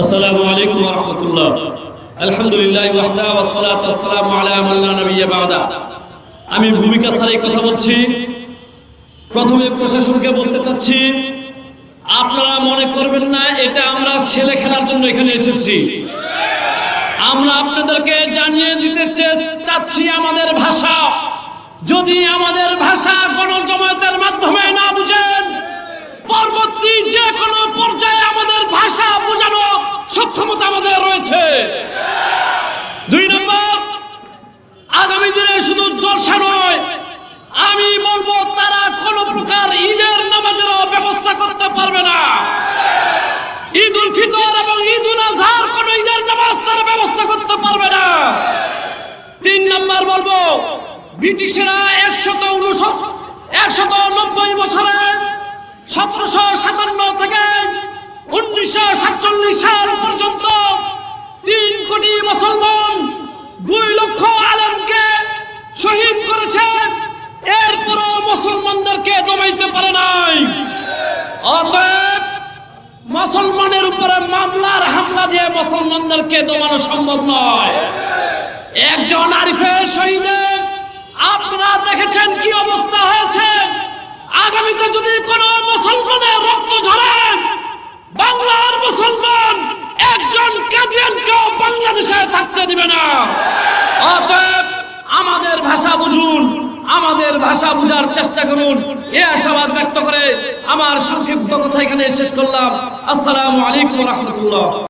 আসসালামু আলাইকুম ওয়া রাহমাতুল্লাহ। আলহামদুলিল্লাহ ওয়াহদা ওয়া ওয়া সালামু আলা নাবিয়্যা বা'দা। আমি ভূমিকা ছাড়াই কথা বলছি। প্রথমে প্রশাসনকে বলতে চাচ্ছি, আপনারা মনে করবেন না, এটা আমরা ছেলে খেলার জন্য এখানে এসেছি। আমরা আপনাদেরকে জানিয়ে দিতে চাচ্ছি আমাদের ভাষা। যদি আমাদের ভাষা গণজমায়েতের মাধ্যমে না বুঝে আমাদের দুই নম্বর, আগামী দিনে শুধু জলসা নয়, আমি বলব তারা কোন প্রকার ঈদের নামাজের ব্যবস্থা করতে পারবে না। ঈদ উল ফিতর এবং ঈদ উল আজহার কোন ঈদের নামাজ তারা ব্যবস্থা করতে পারবে না। তিন নম্বর বলব, ব্রিটিশেরা একশত একশত নব্বই বছরে সতেরোশো সাতান্ন থেকে উনিশশো সাতচল্লিশ সাল দমাইতে পারে নাই। অতএব মুসলমানের উপরে মামলার হামলা দিয়ে মুসলমানদেরকে দমানো সম্ভব নয়। একজন আরিফের শহীদে, আপনারা দেখেছেন কি অবস্থা হয়েছে? আগামীতে যদি কোন মুসলমানের রক্ত ঝরে, বাংলার মুসলমান একজন কাদিয়ানকেও বাংলাদেশে থাকতে দিবে না অতএব আমাদের ভাষা বুঝুন আমাদের ভাষা বুঝার চেষ্টা করুন। এ আশাবাদ ব্যক্ত করে আমার সংক্ষিপ্ত কথা এখানে শেষ করলাম। আসসালামু আলাইকুম রহমতুল্লাহ।